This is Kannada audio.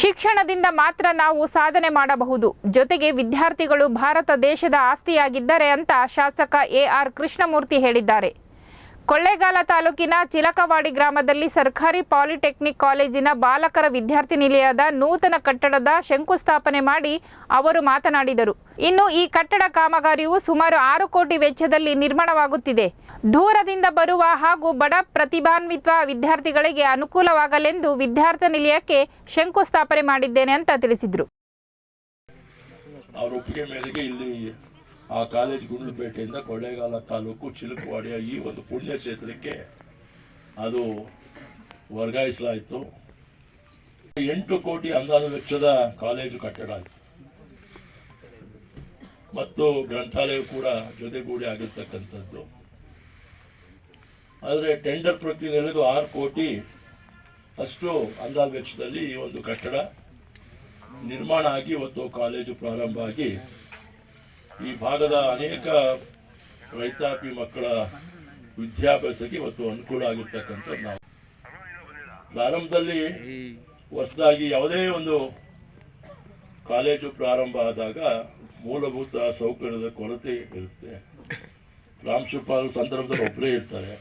ಶಿಕ್ಷಣದಿಂದ ಮಾತ್ರ ನಾವು ಸಾಧನೆ ಮಾಡಬಹುದು. ಜೊತೆಗೆ ವಿದ್ಯಾರ್ಥಿಗಳು ಭಾರತ ದೇಶದ ಆಸ್ತಿಯಾಗಿದ್ದರೆ ಅಂತ ಶಾಸಕ ಎ ಆರ್ ಕೃಷ್ಣಮೂರ್ತಿ ಹೇಳಿದ್ದಾರೆ. ಕೊಳ್ಳೇಗಾಲ ತಾಲೂಕಿನ ಚಿಲಕವಾಡಿ ಗ್ರಾಮದಲ್ಲಿ ಸರ್ಕಾರಿ ಪಾಲಿಟೆಕ್ನಿಕ್ ಕಾಲೇಜಿನ ಬಾಲಕರ ವಿದ್ಯಾರ್ಥಿ ನಿಲಯದ ನೂತನ ಕಟ್ಟಡದ ಶಂಕುಸ್ಥಾಪನೆ ಮಾಡಿ ಅವರು ಮಾತನಾಡಿದರು. ಇನ್ನು ಈ ಕಟ್ಟಡ ಕಾಮಗಾರಿಯು ಸುಮಾರು ಆರು ಕೋಟಿ ವೆಚ್ಚದಲ್ಲಿ ನಿರ್ಮಾಣವಾಗುತ್ತಿದೆ. ದೂರದಿಂದ ಬರುವ ಹಾಗೂ ಬಡ ಪ್ರತಿಭಾನ್ವಿತ ವಿದ್ಯಾರ್ಥಿಗಳಿಗೆ ಅನುಕೂಲವಾಗಲೆಂದು ವಿದ್ಯಾರ್ಥಿ ನಿಲಯಕ್ಕೆ ಶಂಕುಸ್ಥಾಪನೆ ಮಾಡಿದ್ದೇನೆ ಅಂತ ತಿಳಿಸಿದರು. ಆ ಕಾಲೇಜ್ ಗುಂಡ್ಲುಪೇಟೆಯಿಂದ ಕೊಳ್ಳೇಗಾಲ ತಾಲೂಕು ಚಿಲುಕವಾಡಿಯ ಈ ಒಂದು ಪುಣ್ಯ ಕ್ಷೇತ್ರಕ್ಕೆ ಅದು ವರ್ಗಾಯಿಸಲಾಯಿತು. ಎಂಟು ಕೋಟಿ ಅಂದಾಜು ವೆಚ್ಚದ ಕಾಲೇಜು ಕಟ್ಟಡ ಮತ್ತು ಗ್ರಂಥಾಲಯ ಕೂಡ ಜೊತೆಗೂಡಿ ಆಗಿರ್ತಕ್ಕಂಥದ್ದು. ಆದರೆ ಟೆಂಡರ್ ಪ್ರಕ್ರಿಯೆ ನಡೆದು ಆರು ಕೋಟಿ ಅಷ್ಟು ಅಂದಾಜು ವೆಚ್ಚದಲ್ಲಿ ಈ ಒಂದು ಕಟ್ಟಡ ನಿರ್ಮಾಣ ಆಗಿ ಇವತ್ತು ಕಾಲೇಜು ಪ್ರಾರಂಭ ಆಗಿ ಈ ಭಾಗದ ಅನೇಕ ರೈತಾಪಿ ಮಕ್ಕಳ ವಿದ್ಯಾಭ್ಯಾಸಕ್ಕೆ ಇವತ್ತು ಅನುಕೂಲ ಆಗಿರ್ತಕ್ಕಂಥ ನಾವು. ಪ್ರಾರಂಭದಲ್ಲಿ ಹೊಸದಾಗಿ ಯಾವುದೇ ಒಂದು ಕಾಲೇಜು ಪ್ರಾರಂಭ ಆದಾಗ ಮೂಲಭೂತ ಸೌಕರ್ಯದ ಕೊರತೆ ಇರುತ್ತೆ. ಪ್ರಾಂಶುಪಾಲರು ಸಂದರ್ಭದಲ್ಲಿ ಒಬ್ಬರೇ ಇರ್ತಾರೆ.